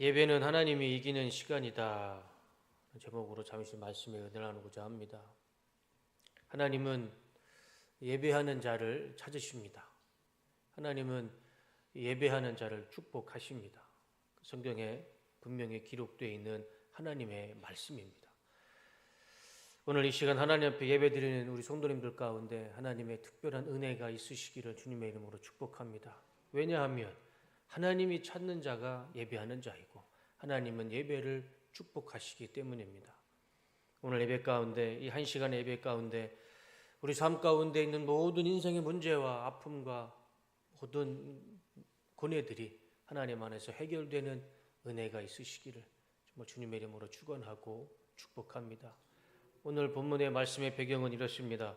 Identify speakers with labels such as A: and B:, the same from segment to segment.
A: 예배는 하나님이 이기는 시간이다. 제목으로 잠시 말씀에 은혜를 나누고자 합니다. 하나님은 예배하는 자를 찾으십니다. 하나님은 예배하는 자를 축복하십니다. 성경에 분명히 기록되어 있는 하나님의 말씀입니다. 오늘 이 시간 하나님 앞에 예배드리는 우리 성도님들 가운데 하나님의 특별한 은혜가 있으시기를 주님의 이름으로 축복합니다. 왜냐하면 하나님이 찾는 자가 예배하는 자이고 하나님은 예배를 축복하시기 때문입니다. 오늘 예배 가운데 이 한 시간의 예배 가운데 우리 삶 가운데 있는 모든 인생의 문제와 아픔과 모든 고뇌들이 하나님 안에서 해결되는 은혜가 있으시기를 정말 주님의 이름으로 축원하고 축복합니다. 오늘 본문의 말씀의 배경은 이렇습니다.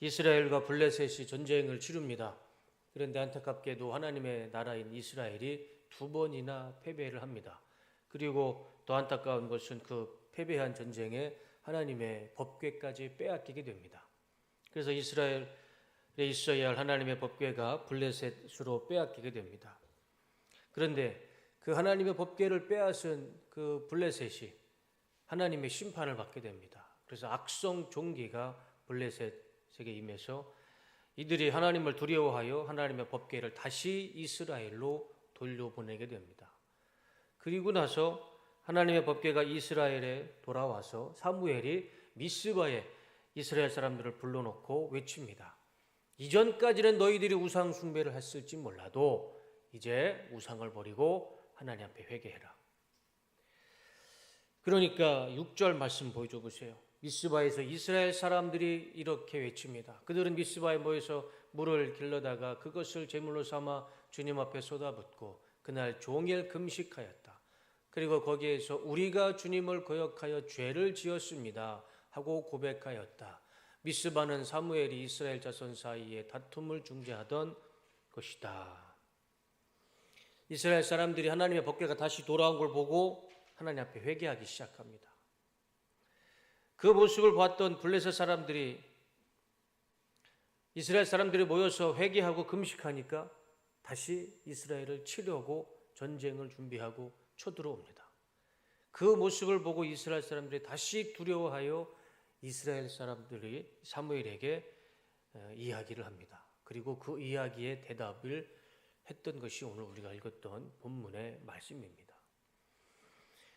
A: 이스라엘과 블레셋이 전쟁을 치릅니다. 그런데 안타깝게도 하나님의 나라인 이스라엘이 두 번이나 패배를 합니다. 그리고 더 안타까운 것은 그 패배한 전쟁에 하나님의 법궤까지 빼앗기게 됩니다. 그래서 이스라엘에 있어야 할 하나님의 법궤가 블레셋으로 빼앗기게 됩니다. 그런데 그 하나님의 법궤를 빼앗은 그 블레셋이 하나님의 심판을 받게 됩니다. 그래서 악성 종기가 블레셋에게 임해서 이들이 하나님을 두려워하여 하나님의 법궤를 다시 이스라엘로 돌려보내게 됩니다. 그리고 나서 하나님의 법궤가 이스라엘에 돌아와서 사무엘이 미스바에 이스라엘 사람들을 불러놓고 외칩니다. 이전까지는 너희들이 우상 숭배를 했을지 몰라도 이제 우상을 버리고 하나님 앞에 회개해라. 그러니까 6절 말씀 보여줘 보세요. 미스바에서 이스라엘 사람들이 이렇게 외칩니다. 그들은 미스바에 모여서 물을 길러다가 그것을 제물로 삼아 주님 앞에 쏟아붓고 그날 종일 금식하였다. 그리고 거기에서 우리가 주님을 거역하여 죄를 지었습니다. 하고 고백하였다. 미스바는 사무엘이 이스라엘 자손 사이에 다툼을 중재하던 것이다. 이스라엘 사람들이 하나님의 법궤가 다시 돌아온 걸 보고 하나님 앞에 회개하기 시작합니다. 그 모습을 봤던 블레셋 사람들이 이스라엘 사람들이 모여서 회개하고 금식하니까 다시 이스라엘을 치려고 전쟁을 준비하고 쳐들어옵니다. 그 모습을 보고 이스라엘 사람들이 다시 두려워하여 이스라엘 사람들이 사무엘에게 어, 이야기를 합니다. 그리고 그 이야기에 대답을 했던 것이 오늘 우리가 읽었던 본문의 말씀입니다.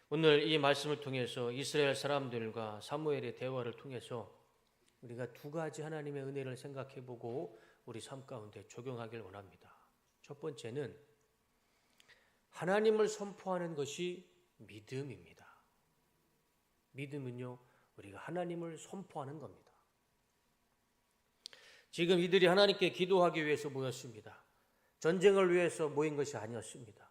A: 오늘 이 말씀을 통해서 이스라엘 사람들과 사무엘의 대화를 통해서 우리가 두 가지 하나님의 은혜를 생각해 보고 우리 삶 가운데 적용하길 원합니다. 첫 번째는 하나님을 선포하는 것이 믿음입니다. 믿음은요, 우리가 하나님을 선포하는 겁니다. 지금 이들이 하나님께 기도하기 위해서 모였습니다. 전쟁을 위해서 모인 것이 아니었습니다.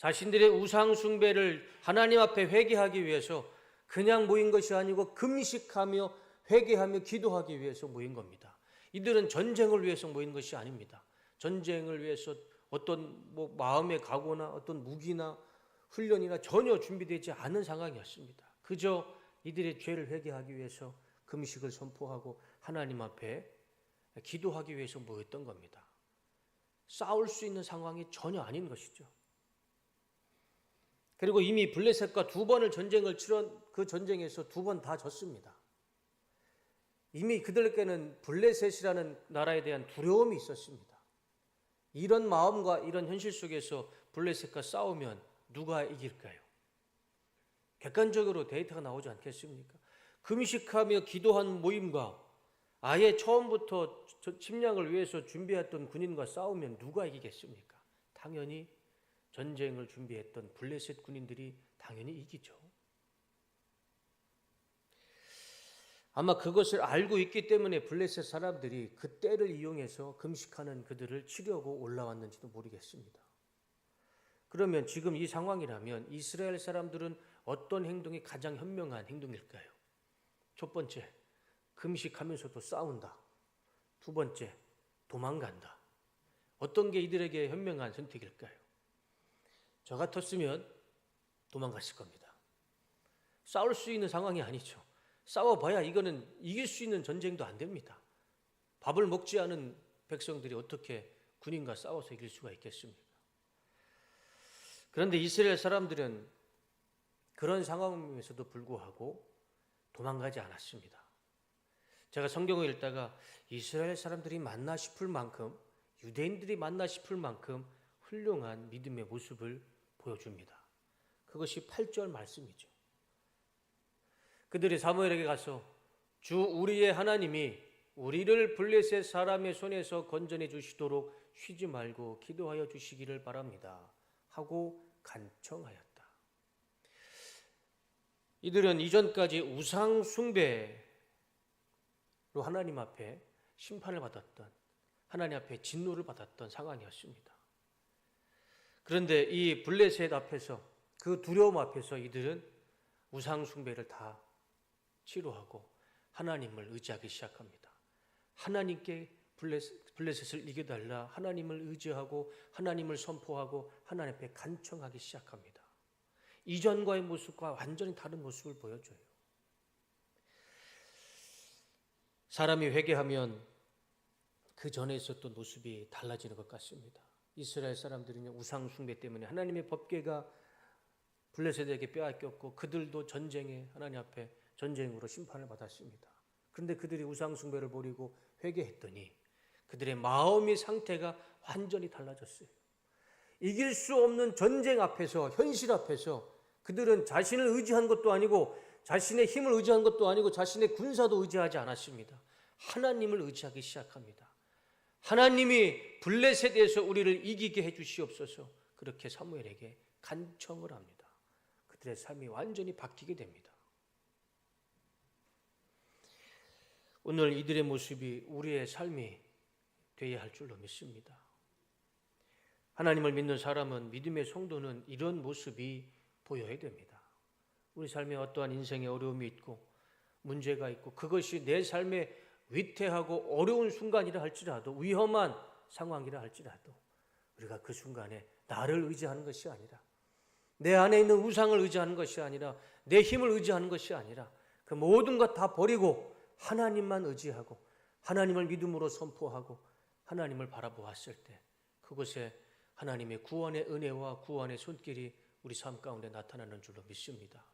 A: 자신들의 우상 숭배를 하나님 앞에 회개하기 위해서 그냥 모인 것이 아니고 금식하며 회개하며 기도하기 위해서 모인 겁니다. 이들은 전쟁을 위해서 모인 것이 아닙니다. 전쟁을 위해서 어떤 뭐 마음의 각오나 어떤 무기나 훈련이나 전혀 준비되지 않은 상황이었습니다. 그저 이들의 죄를 회개하기 위해서 금식을 선포하고 하나님 앞에 기도하기 위해서 모였던 겁니다. 싸울 수 있는 상황이 전혀 아닌 것이죠. 그리고 이미 블레셋과 두 번을 전쟁을 치른 그 전쟁에서 두 번 다 졌습니다. 이미 그들께는 블레셋이라는 나라에 대한 두려움이 있었습니다. 이런 마음과 이런 현실 속에서 블레셋과 싸우면 누가 이길까요? 객관적으로 데이터가 나오지 않겠습니까? 금식하며 기도한 모임과 아예 처음부터 침략을 위해서 준비했던 군인과 싸우면 누가 이기겠습니까? 당연히 전쟁을 준비했던 블레셋 군인들이 당연히 이기죠. 아마 그것을 알고 있기 때문에 블레셋 사람들이 그 때를 이용해서 금식하는 그들을 치려고 올라왔는지도 모르겠습니다. 그러면 지금 이 상황이라면 이스라엘 사람들은 어떤 행동이 가장 현명한 행동일까요? 첫 번째, 금식하면서도 싸운다. 두 번째, 도망간다. 어떤 게 이들에게 현명한 선택일까요? 저 같았으면 도망갔을 겁니다. 싸울 수 있는 상황이 아니죠. 싸워봐야 이거는 이길 수 있는 전쟁도 안 됩니다. 밥을 먹지 않은 백성들이 어떻게 군인과 싸워서 이길 수가 있겠습니까? 그런데 이스라엘 사람들은 그런 상황임에서도 불구하고 도망가지 않았습니다. 제가 성경을 읽다가 이스라엘 사람들이 맞나 싶을 만큼 유대인들이 맞나 싶을 만큼 훌륭한 믿음의 모습을 보여줍니다. 그것이 8절 말씀이죠. 그들이 사무엘에게 가서 주 우리의 하나님이 우리를 블레셋 사람의 손에서 건져내 주시도록 쉬지 말고 기도하여 주시기를 바랍니다. 하고 간청하였다. 이들은 이전까지 우상 숭배로 하나님 앞에 심판을 받았던 하나님 앞에 진노를 받았던 상황이었습니다. 그런데 이 블레셋 앞에서 그 두려움 앞에서 이들은 우상 숭배를 다 치료하고 하나님을 의지하기 시작합니다. 하나님께 블레셋, 블레셋을 이겨달라 하나님을 의지하고 하나님을 선포하고 하나님 앞에 간청하기 시작합니다. 이전과의 모습과 완전히 다른 모습을 보여줘요. 사람이 회개하면 그 전에 있었던 모습이 달라지는 것 같습니다. 이스라엘 사람들은 우상 숭배 때문에 하나님의 법궤가 블레셋에게 빼앗겼고 그들도 전쟁에 하나님 앞에 전쟁으로 심판을 받았습니다. 그런데 그들이 우상 숭배를 버리고 회개했더니 그들의 마음의 상태가 완전히 달라졌어요. 이길 수 없는 전쟁 앞에서 현실 앞에서 그들은 자신을 의지한 것도 아니고 자신의 힘을 의지한 것도 아니고 자신의 군사도 의지하지 않았습니다. 하나님을 의지하기 시작합니다. 하나님이 블레셋에서 우리를 이기게 해 주시옵소서. 그렇게 사무엘에게 간청을 합니다. 그들의 삶이 완전히 바뀌게 됩니다. 오늘 이들의 모습이 우리의 삶이 되어야 할 줄로 믿습니다. 하나님을 믿는 사람은 믿음의 성도는 이런 모습이 보여야 됩니다. 우리 삶에 어떠한 인생의 어려움이 있고 문제가 있고 그것이 내 삶에 위태하고 어려운 순간이라 할지라도 위험한 상황이라 할지라도 우리가 그 순간에 나를 의지하는 것이 아니라 내 안에 있는 우상을 의지하는 것이 아니라 내 힘을 의지하는 것이 아니라 그 모든 것 다 버리고 하나님만 의지하고 하나님을 믿음으로 선포하고 하나님을 바라보았을 때 그곳에 하나님의 구원의 은혜와 구원의 손길이 우리 삶 가운데 나타나는 줄로 믿습니다.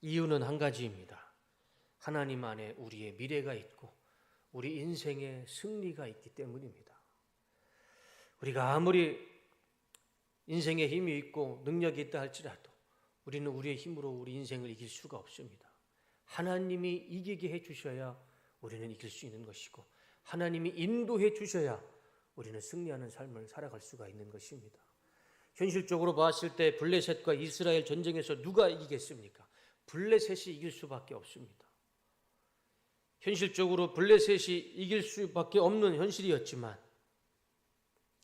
A: 이유는 한 가지입니다. 하나님 안에 우리의 미래가 있고 우리 인생의 승리가 있기 때문입니다. 우리가 아무리 인생에 힘이 있고 능력이 있다 할지라도 우리는 우리의 힘으로 우리 인생을 이길 수가 없습니다. 하나님이 이기게 해 주셔야 우리는 이길 수 있는 것이고 하나님이 인도해 주셔야 우리는 승리하는 삶을 살아갈 수가 있는 것입니다. 현실적으로 봤을 때 블레셋과 이스라엘 전쟁에서 누가 이기겠습니까? 블레셋이 이길 수밖에 없습니다. 현실적으로 블레셋이 이길 수밖에 없는 현실이었지만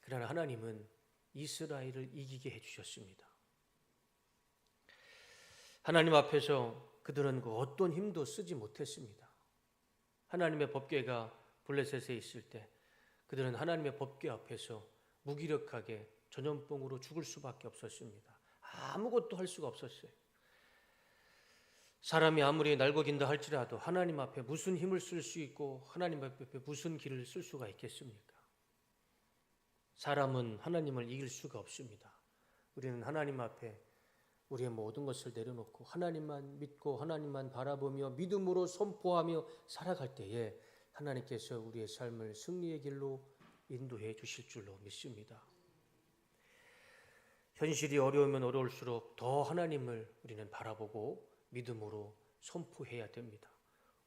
A: 그러나 하나님은 이스라엘을 이기게 해 주셨습니다. 하나님 앞에서 그들은 그 어떤 힘도 쓰지 못했습니다. 하나님의 법궤가 블레셋에 있을 때 그들은 하나님의 법궤 앞에서 무기력하게 전염병으로 죽을 수밖에 없었습니다. 아무것도 할 수가 없었어요. 사람이 아무리 날고긴다 할지라도 하나님 앞에 무슨 힘을 쓸 수 있고 하나님 앞에 무슨 길을 쓸 수가 있겠습니까? 사람은 하나님을 이길 수가 없습니다. 우리는 하나님 앞에 우리의 모든 것을 내려놓고 하나님만 믿고 하나님만 바라보며 믿음으로 선포하며 살아갈 때에 하나님께서 우리의 삶을 승리의 길로 인도해 주실 줄로 믿습니다. 현실이 어려우면 어려울수록 더 하나님을 우리는 바라보고 믿음으로 선포해야 됩니다.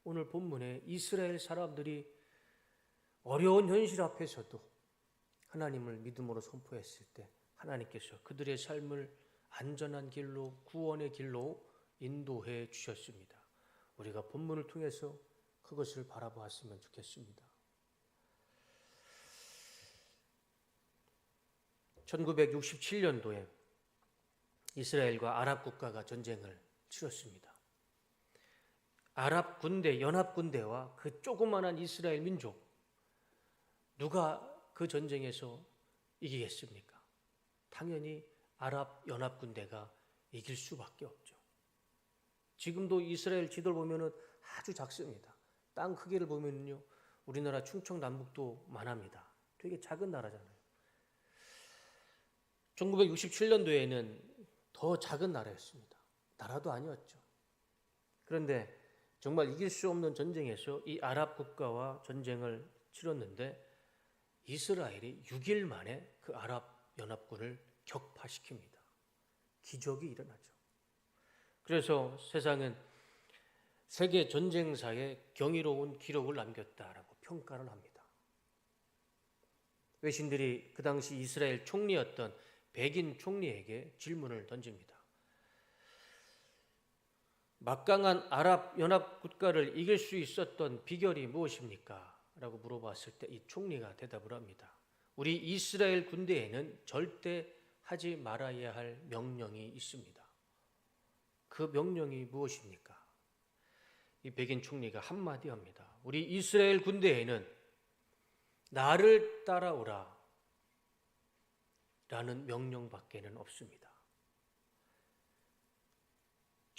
A: 오늘 본문에 이스라엘 사람들이 어려운 현실 앞에서도 하나님을 믿음으로 선포했을 때 하나님께서 그들의 삶을 안전한 길로 구원의 길로 인도해 주셨습니다. 우리가 본문을 통해서 그것을 바라보았으면 좋겠습니다. 1967년도에 이스라엘과 아랍 국가가 전쟁을 치렀습니다. 아랍 군대, 연합 군대와 그 조그만한 이스라엘 민족 누가 그 전쟁에서 이기겠습니까? 당연히 아랍 연합 군대가 이길 수밖에 없죠. 지금도 이스라엘 지도를 보면은 아주 작습니다. 땅 크기를 보면요, 우리나라 충청 남북도 만합니다. 되게 작은 나라잖아요. 1967년도에는 더 작은 나라였습니다. 나라도 아니었죠. 그런데 정말 이길 수 없는 전쟁에서 이 아랍 국가와 전쟁을 치렀는데 이스라엘이 6일 만에 그 아랍 연합군을 격파시킵니다. 기적이 일어나죠. 그래서 세상은 세계 전쟁사에 경이로운 기록을 남겼다라고 평가를 합니다. 외신들이 그 당시 이스라엘 총리였던 백인 총리에게 질문을 던집니다. 막강한 아랍 연합 국가를 이길 수 있었던 비결이 무엇입니까? 라고 물어봤을 때 이 총리가 대답을 합니다. 우리 이스라엘 군대에는 절대 하지 말아야 할 명령이 있습니다. 그 명령이 무엇입니까? 이 백인 총리가 한마디 합니다. 우리 이스라엘 군대에는 나를 따라오라 라는 명령밖에는 없습니다.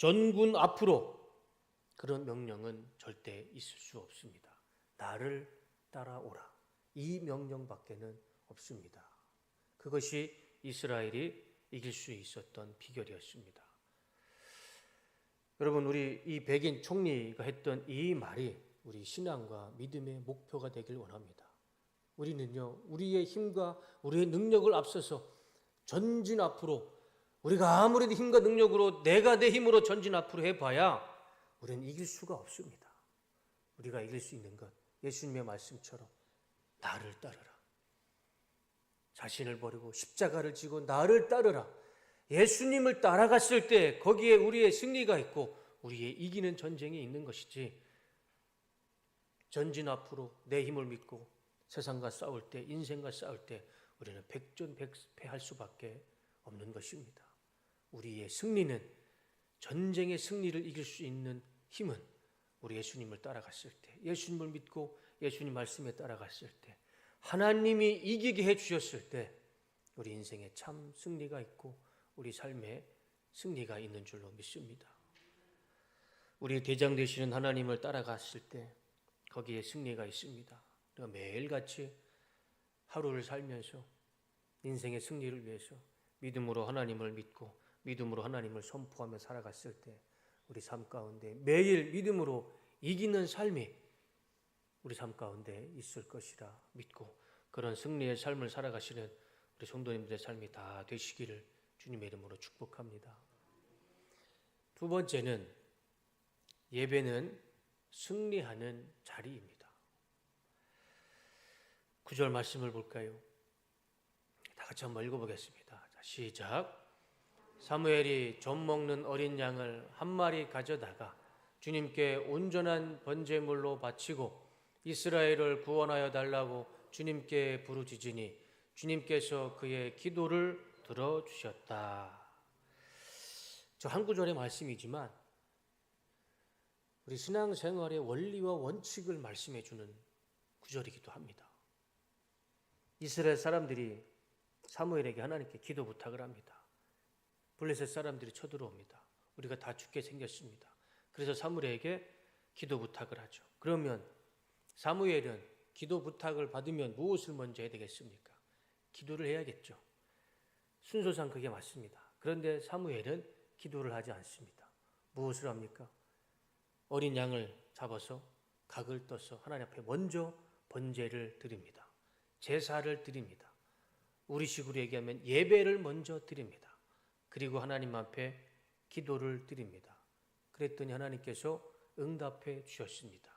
A: 전군 앞으로 그런 명령은 절대 있을 수 없습니다. 나를 따라오라. 이 명령밖에는 없습니다. 그것이 이스라엘이 이길 수 있었던 비결이었습니다. 여러분, 우리 이 백인 총리가 했던 이 말이 우리 신앙과 믿음의 목표가 되길 원합니다. 우리는요, 우리의 힘과 우리의 능력을 앞서서 전진 앞으로 우리가 아무리 힘과 능력으로 내가 내 힘으로 전진 앞으로 해봐야 우리는 이길 수가 없습니다. 우리가 이길 수 있는 것 예수님의 말씀처럼 나를 따르라. 자신을 버리고 십자가를 지고 나를 따르라. 예수님을 따라갔을 때 거기에 우리의 승리가 있고 우리의 이기는 전쟁이 있는 것이지. 전진 앞으로 내 힘을 믿고 세상과 싸울 때, 인생과 싸울 때 우리는 백전백패할 수밖에 없는 것입니다. 우리의 승리는 전쟁의 승리를 이길 수 있는 힘은 우리 예수님을 따라갔을 때, 예수님을 믿고 예수님 말씀에 따라갔을 때, 하나님이 이기게 해 주셨을 때, 우리 인생에 참 승리가 있고 우리 삶에 승리가 있는 줄로 믿습니다. 우리 대장 되시는 하나님을 따라갔을 때 거기에 승리가 있습니다. 우리가 매일같이 하루를 살면서 인생의 승리를 위해서 믿음으로 하나님을 믿고 믿음으로 하나님을 선포하며 살아갔을 때 우리 삶 가운데 매일 믿음으로 이기는 삶이 우리 삶 가운데 있을 것이라 믿고 그런 승리의 삶을 살아가시는 우리 성도님들의 삶이 다 되시기를 주님의 이름으로 축복합니다. 두 번째는 예배는 승리하는 자리입니다. 구절 말씀을 볼까요? 다 같이 한번 읽어보겠습니다. 자, 시작. 사무엘이 젖 먹는 어린 양을 한 마리 가져다가 주님께 온전한 번제물로 바치고 이스라엘을 구원하여 달라고 주님께 부르짖으니 주님께서 그의 기도를 들어 주셨다. 저 한 구절의 말씀이지만 우리 신앙생활의 원리와 원칙을 말씀해 주는 구절이기도 합니다. 이스라엘 사람들이 사무엘에게 하나님께 기도 부탁을 합니다. 블레셋 사람들이 쳐들어옵니다. 우리가 다 죽게 생겼습니다. 그래서 사무엘에게 기도 부탁을 하죠. 그러면 사무엘은 기도 부탁을 받으면 무엇을 먼저 해야 되겠습니까? 기도를 해야겠죠. 순서상 그게 맞습니다. 그런데 사무엘은 기도를 하지 않습니다. 무엇을 합니까? 어린 양을 잡아서 각을 떠서 하나님 앞에 먼저 번제를 드립니다. 제사를 드립니다. 우리식으로 얘기하면 예배를 먼저 드립니다. 그리고 하나님 앞에 기도를 드립니다. 그랬더니 하나님께서 응답해 주셨습니다.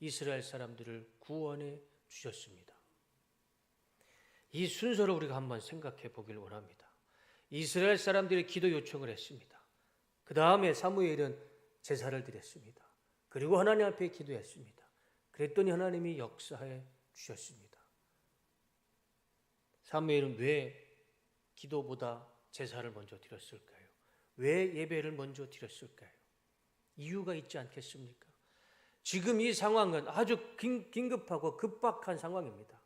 A: 이스라엘 사람들을 구원해 주셨습니다. 이 순서를 우리가 한번 생각해 보길 원합니다. 이스라엘 사람들이 기도 요청을 했습니다. 그 다음에 사무엘은 제사를 드렸습니다. 그리고 하나님 앞에 기도했습니다. 그랬더니 하나님이 역사해 주셨습니다. 사무엘은 왜 기도보다 제사를 먼저 드렸을까요? 왜 예배를 먼저 드렸을까요? 이유가 있지 않겠습니까? 지금 이 상황은 아주 긴급하고 급박한 상황입니다.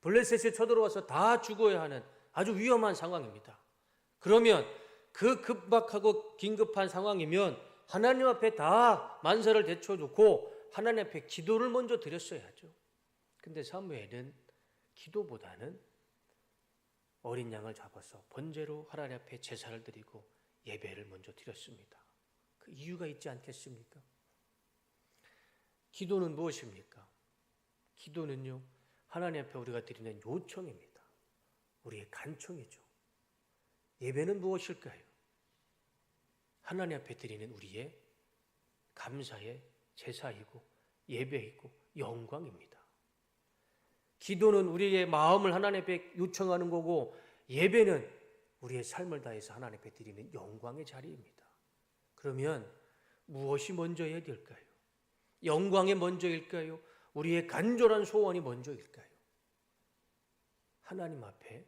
A: 블레셋이 쳐들어와서 다 죽어야 하는 아주 위험한 상황입니다. 그러면 그 급박하고 긴급한 상황이면 하나님 앞에 다 만사를 대쳐놓고 하나님 앞에 기도를 먼저 드렸어야죠. 근데 사무엘은 기도보다는 어린 양을 잡아서 번제로 하나님 앞에 제사를 드리고 예배를 먼저 드렸습니다. 그 이유가 있지 않겠습니까? 기도는 무엇입니까? 기도는요, 하나님 앞에 우리가 드리는 요청입니다. 우리의 간청이죠. 예배는 무엇일까요? 하나님 앞에 드리는 우리의 감사의 제사이고 예배이고 영광입니다. 기도는 우리의 마음을 하나님 앞에 요청하는 거고 예배는 우리의 삶을 다해서 하나님 앞에 드리는 영광의 자리입니다. 그러면 무엇이 먼저여야 될까요? 영광이 먼저일까요? 우리의 간절한 소원이 먼저일까요? 하나님 앞에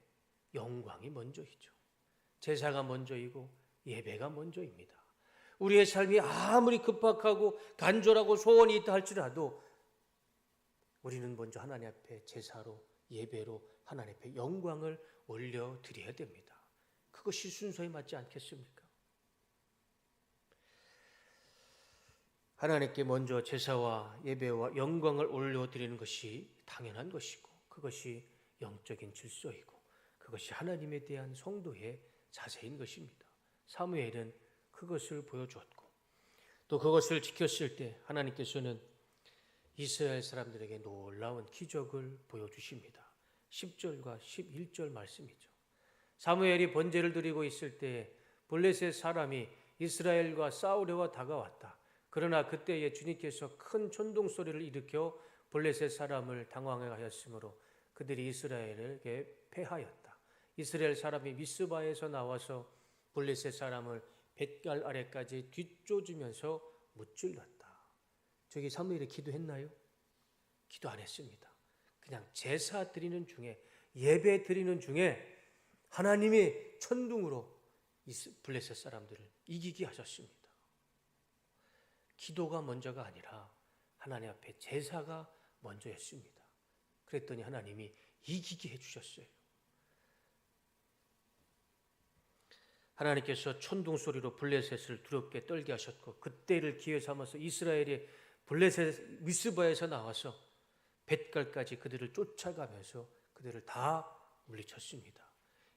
A: 영광이 먼저이죠. 제사가 먼저이고 예배가 먼저입니다. 우리의 삶이 아무리 급박하고 간절하고 소원이 있다 할지라도 우리는 먼저 하나님 앞에 제사로 예배로 하나님 앞에 영광을 올려 드려야 됩니다. 그것이 순서에 맞지 않겠습니까? 하나님께 먼저 제사와 예배와 영광을 올려 드리는 것이 당연한 것이고 그것이 영적인 질서이고 그것이 하나님에 대한 성도의 자세인 것입니다. 사무엘은 그것을 보여주었고 또 그것을 지켰을 때 하나님께서는 이스라엘 사람들에게 놀라운 기적을 보여주십니다. 10절과 11절 말씀이죠. 사무엘이 번제를 드리고 있을 때 블레셋 사람이 이스라엘과 싸우려와 다가왔다. 그러나 그때에 주님께서 큰 천둥 소리를 일으켜 블레셋 사람을 당황하게 하였으므로 그들이 이스라엘에게 패하였다. 이스라엘 사람이 미스바에서 나와서 블레셋 사람을 뱃갈 아래까지 뒤쫓으면서 무찔렀다. 저기 사무엘이 기도했나요? 기도 안 했습니다. 그냥 제사 드리는 중에 예배 드리는 중에 하나님이 천둥으로 블레셋 사람들을 이기게 하셨습니다. 기도가 먼저가 아니라 하나님 앞에 제사가 먼저였습니다. 그랬더니 하나님이 이기게 해주셨어요. 하나님께서 천둥 소리로 블레셋을 두렵게 떨게 하셨고 그때를 기회 삼아서 이스라엘이 블레셋 미스바에서 나와서 벳갈까지 그들을 쫓아가면서 그들을 다 물리쳤습니다.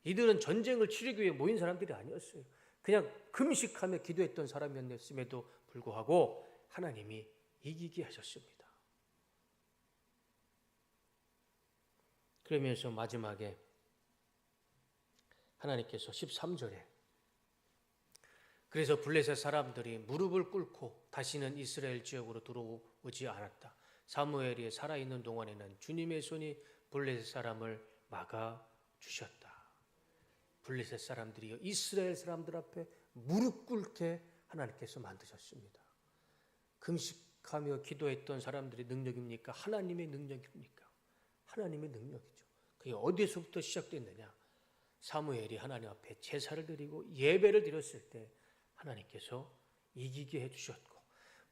A: 이들은 전쟁을 치르기 위해 모인 사람들이 아니었어요. 그냥 금식하며 기도했던 사람이었음에도 불구하고 하나님이 이기게 하셨습니다. 그러면서 마지막에 하나님께서 13절에 그래서 블레셋 사람들이 무릎을 꿇고 다시는 이스라엘 지역으로 들어오지 않았다. 사무엘이 살아있는 동안에는 주님의 손이 블레셋 사람을 막아 주셨다. 블레셋 사람들이 이스라엘 사람들 앞에 무릎 꿇게 하나님께서 만드셨습니다. 금식하며 기도했던 사람들의 능력입니까? 하나님의 능력입니까? 하나님의 능력이죠. 그게 어디서부터 시작됐느냐? 사무엘이 하나님 앞에 제사를 드리고 예배를 드렸을 때 하나님께서 이기게 해주셨고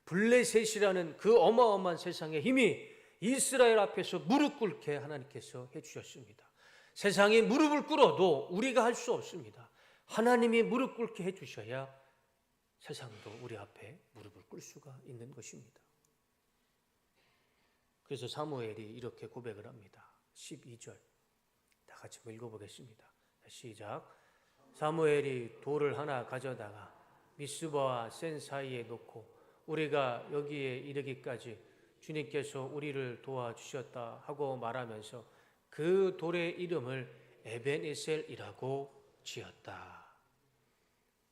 A: 블레셋이라는 그 어마어마한 세상의 힘이 이스라엘 앞에서 무릎 꿇게 하나님께서 해주셨습니다. 세상이 무릎을 꿇어도 우리가 할 수 없습니다. 하나님이 무릎 꿇게 해주셔야 세상도 우리 앞에 무릎을 꿇을 수가 있는 것입니다. 그래서 사무엘이 이렇게 고백을 합니다. 12절. 다 같이 읽어보겠습니다. 시작. 사무엘이 돌을 하나 가져다가 미스바와 센 사이에 놓고 우리가 여기에 이르기까지 주님께서 우리를 도와주셨다 하고 말하면서 그 돌의 이름을 에벤에셀이라고 지었다.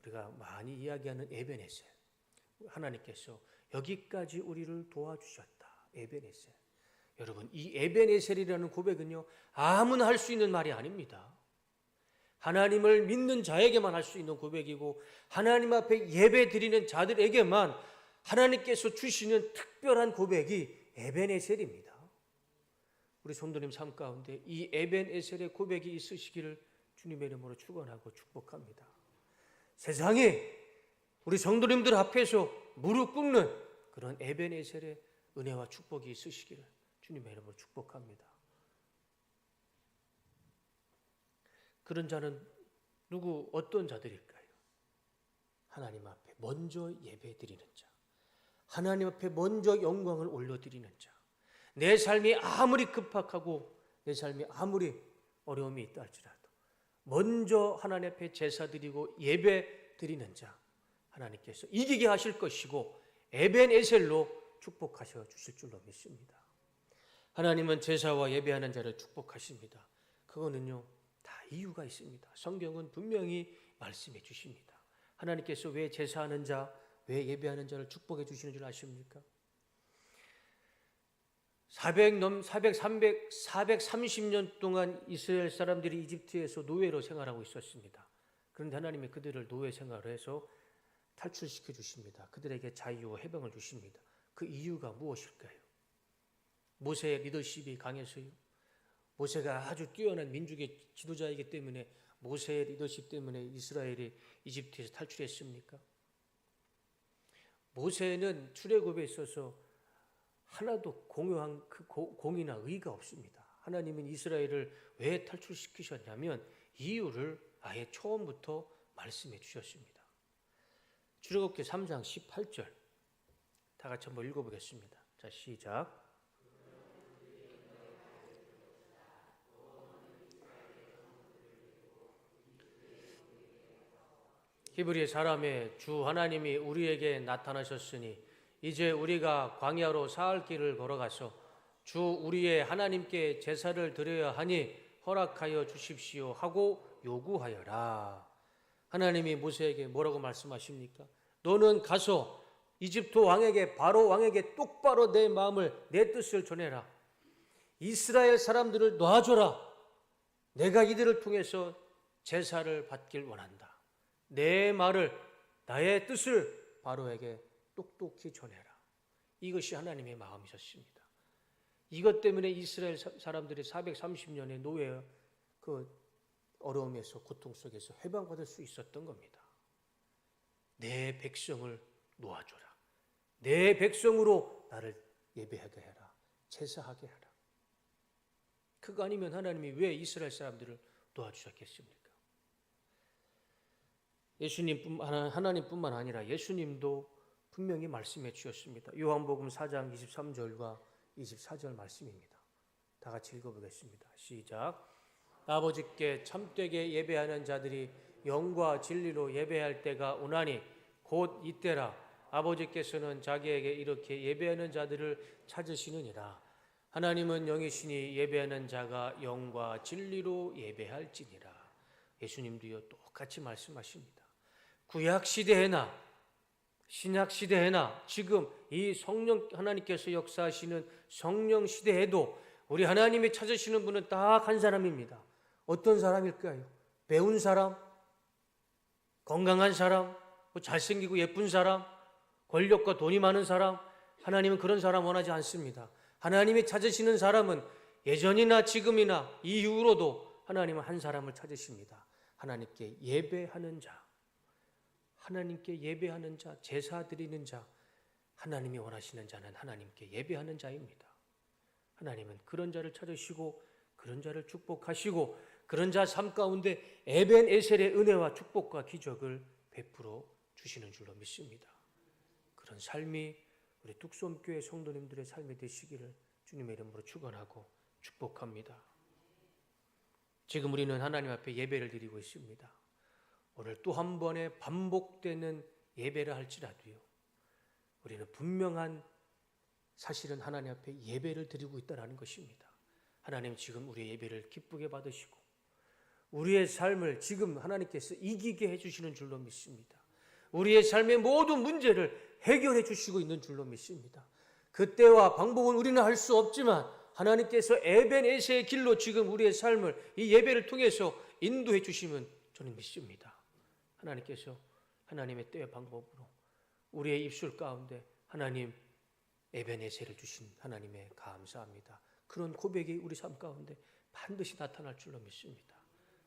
A: 우리가 많이 이야기하는 에벤에셀. 하나님께서 여기까지 우리를 도와주셨다. 에벤에셀. 여러분, 이 에벤에셀이라는 고백은요, 아무나 할 수 있는 말이 아닙니다. 하나님을 믿는 자에게만 할 수 있는 고백이고 하나님 앞에 예배 드리는 자들에게만 하나님께서 주시는 특별한 고백이 에벤에셀입니다. 우리 성도님 삶 가운데 이 에벤에셀의 고백이 있으시기를 주님의 이름으로 축원하고 축복합니다. 세상에 우리 성도님들 앞에서 무릎 꿇는 그런 에벤에셀의 은혜와 축복이 있으시기를 주님의 이름으로 축복합니다. 그런 자는 누구 어떤 자들일까요? 하나님 앞에 먼저 예배 드리는 자. 하나님 앞에 먼저 영광을 올려 드리는 자. 내 삶이 아무리 급박하고 내 삶이 아무리 어려움이 있다 할지라도 먼저 하나님 앞에 제사 드리고 예배 드리는 자 하나님께서 이기게 하실 것이고 에벤에셀로 축복하셔 주실 줄로 믿습니다. 하나님은 제사와 예배하는 자를 축복하십니다. 그거는요 다 이유가 있습니다. 성경은 분명히 말씀해 주십니다. 하나님께서 왜 제사하는 자, 왜 예배하는 자를 축복해 주시는 줄 아십니까? 400 넘, 400, 300, 430년 동안 이스라엘 사람들이 이집트에서 노예로 생활하고 있었습니다. 그런데 하나님이 그들을 노예 생활을 해서 탈출시켜 주십니다. 그들에게 자유와 해방을 주십니다. 그 이유가 무엇일까요? 모세의 리더십이 강해서요. 모세가 아주 뛰어난 민족의 지도자이기 때문에 모세의 리더십 때문에 이스라엘이 이집트에서 탈출했습니까? 모세는 출애굽에 있어서 하나도 공유한 그 고- 공이나 의가 없습니다. 하나님은 이스라엘을 왜 탈출시키셨냐면 이유를 아예 처음부터 말씀해 주셨습니다. 출애굽기 3장 18절 다 같이 한번 읽어보겠습니다. 자 시작. 히브리 사람의 주 하나님이 우리에게 나타나셨으니 이제 우리가 광야로 사흘 길을 걸어가서 주 우리의 하나님께 제사를 드려야 하니 허락하여 주십시오 하고 요구하여라. 하나님이 모세에게 뭐라고 말씀하십니까? 너는 가서 이집트 왕에게 바로 왕에게 똑바로 내 마음을 내 뜻을 전해라. 이스라엘 사람들을 놔줘라. 내가 이들을 통해서 제사를 받길 원한다. 내 말을 나의 뜻을 바로에게 똑똑히 전해라. 이것이 하나님의 마음이셨습니다. 이것 때문에 이스라엘 사- 사람들이 430년의 노예 그 어려움에서 고통 속에서 해방받을 수 있었던 겁니다. 내 백성을 놓아줘라. 내 백성으로 나를 예배하게 해라. 제사하게 하라. 그거 아니면 하나님이 왜 이스라엘 사람들을 도와주셨겠습니까? 예수님 하나님뿐만 아니라 예수님도 분명히 말씀해 주셨습니다. 요한복음 4장 23절과 24절 말씀입니다. 다 같이 읽어보겠습니다. 시작. 아버지께 참되게 예배하는 자들이 영과 진리로 예배할 때가 오나니 곧 이때라 아버지께서는 자기에게 이렇게 예배하는 자들을 찾으시느니라. 하나님은 영이시니 예배하는 자가 영과 진리로 예배할지니라. 예수님도요 똑같이 말씀하십니다. 구약 시대에나 신약 시대에나 지금 이 성령 하나님께서 역사하시는 성령 시대에도 우리 하나님이 찾으시는 분은 딱 한 사람입니다. 어떤 사람일까요? 배운 사람, 건강한 사람, 뭐 잘생기고 예쁜 사람, 권력과 돈이 많은 사람, 하나님은 그런 사람 원하지 않습니다. 하나님이 찾으시는 사람은 예전이나 지금이나 이후로도 하나님은 한 사람을 찾으십니다. 하나님께 예배하는 자, 하나님께 예배하는 자, 제사 드리는 자, 하나님이 원하시는 자는 하나님께 예배하는 자입니다. 하나님은 그런 자를 찾으시고 그런 자를 축복하시고 그런 자 삶 가운데 에벤 에셀의 은혜와 축복과 기적을 베풀어 주시는 줄로 믿습니다. 그런 삶이 우리 뚝섬교회 성도님들의 삶이 되시기를 주님의 이름으로 축원하고 축복합니다. 지금 우리는 하나님 앞에 예배를 드리고 있습니다. 오늘 또 한 번의 반복되는 예배를 할지라도요. 우리는 분명한 사실은 하나님 앞에 예배를 드리고 있다는 것입니다. 하나님 지금 우리의 예배를 기쁘게 받으시고 우리의 삶을 지금 하나님께서 이기게 해 주시는 줄로 믿습니다. 우리의 삶의 모든 문제를 해결해 주시고 있는 줄로 믿습니다. 그때와 방법은 우리는 할 수 없지만 하나님께서 에벤에세의 길로 지금 우리의 삶을 이 예배를 통해서 인도해 주시면 저는 믿습니다. 하나님께서 하나님의 때와 방법으로 우리의 입술 가운데 하나님 에벤에세를 주신 하나님의 감사합니다. 그런 고백이 우리 삶 가운데 반드시 나타날 줄로 믿습니다.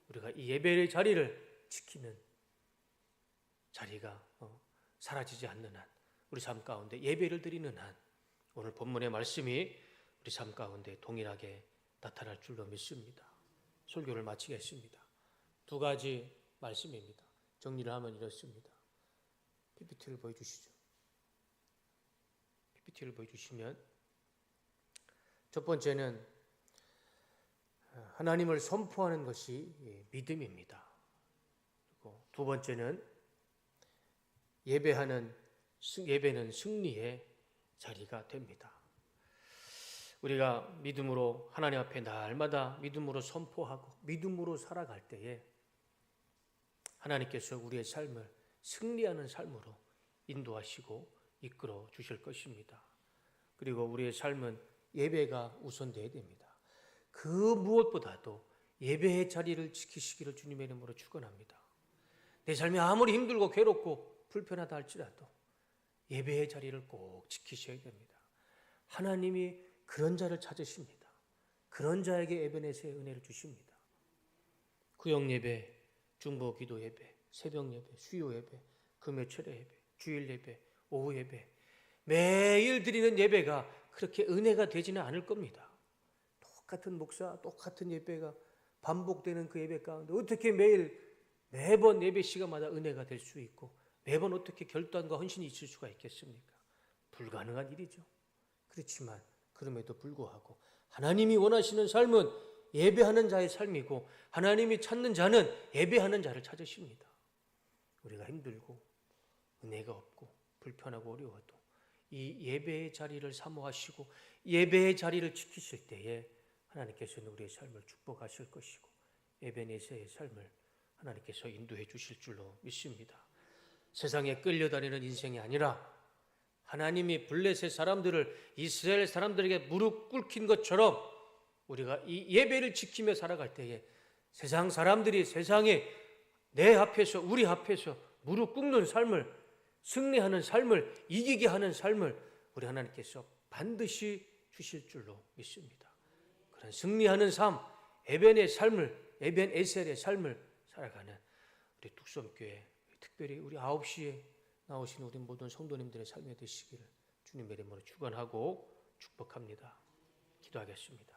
A: 우리가 이 예배의 자리를 지키는 자리가 어, 사라지지 않는 한 우리 삶 가운데 예배를 드리는 한 오늘 본문의 말씀이 우리 삶 가운데 동일하게 나타날 줄로 믿습니다. 설교를 마치겠습니다. 두 가지 말씀입니다. 정리를 하면 이렇습니다. PPT를 보여주시죠. PPT를 보여주시면 첫 번째는 하나님을 선포하는 것이 믿음입니다. 그리고 두 번째는 예배하는 승- 예배는 승리의 자리가 됩니다. 우리가 믿음으로 하나님 앞에 날마다 믿음으로 선포하고 믿음으로 살아갈 때에 하나님께서 우리의 삶을 승리하는 삶으로 인도하시고 이끌어 주실 것입니다. 그리고 우리의 삶은 예배가 우선되어야 됩니다. 그 무엇보다도 예배의 자리를 지키시기를 주님의 이름으로 축원합니다. 내 삶이 아무리 힘들고 괴롭고 불편하다 할지라도 예배의 자리를 꼭 지키셔야 됩니다. 하나님이 그런 자를 찾으십니다. 그런 자에게 에베네스의 은혜를 주십니다. 구역 예배, 중보 기도 예배, 새벽 예배, 수요 예배, 금요 철회 예배, 주일 예배, 오후 예배 매일 드리는 예배가 그렇게 은혜가 되지는 않을 겁니다. 똑같은 목사, 똑같은 예배가 반복되는 그 예배 가운데 어떻게 매일 매번 예배 시간마다 은혜가 될 수 있고 매번 어떻게 결단과 헌신이 있을 수가 있겠습니까? 불가능한 일이죠. 그렇지만 그럼에도 불구하고 하나님이 원하시는 삶은 예배하는 자의 삶이고 하나님이 찾는 자는 예배하는 자를 찾으십니다. 우리가 힘들고 은혜가 없고 불편하고 어려워도 이 예배의 자리를 사모하시고 예배의 자리를 지키실 때에 하나님께서는 우리의 삶을 축복하실 것이고 에베네세의 삶을 하나님께서 인도해 주실 줄로 믿습니다. 세상에 끌려다니는 인생이 아니라 하나님이 블레셋 사람들을 이스라엘 사람들에게 무릎 꿇긴 것처럼 우리가 이 예배를 지키며 살아갈 때에 세상 사람들이 세상에 내 앞에서 우리 앞에서 무릎 꿇는 삶을 승리하는 삶을 이기게 하는 삶을 우리 하나님께서 반드시 주실 줄로 믿습니다. 그런 승리하는 삶, 에벤의 삶을 에벤 에셀의 삶을 살아가는 우리 뚝섬교회 특별히 우리 9시에 나오신 우리 모든 성도님들의 삶이 되시기를 주님의 이름으로 축원하고 축복합니다. 기도하겠습니다.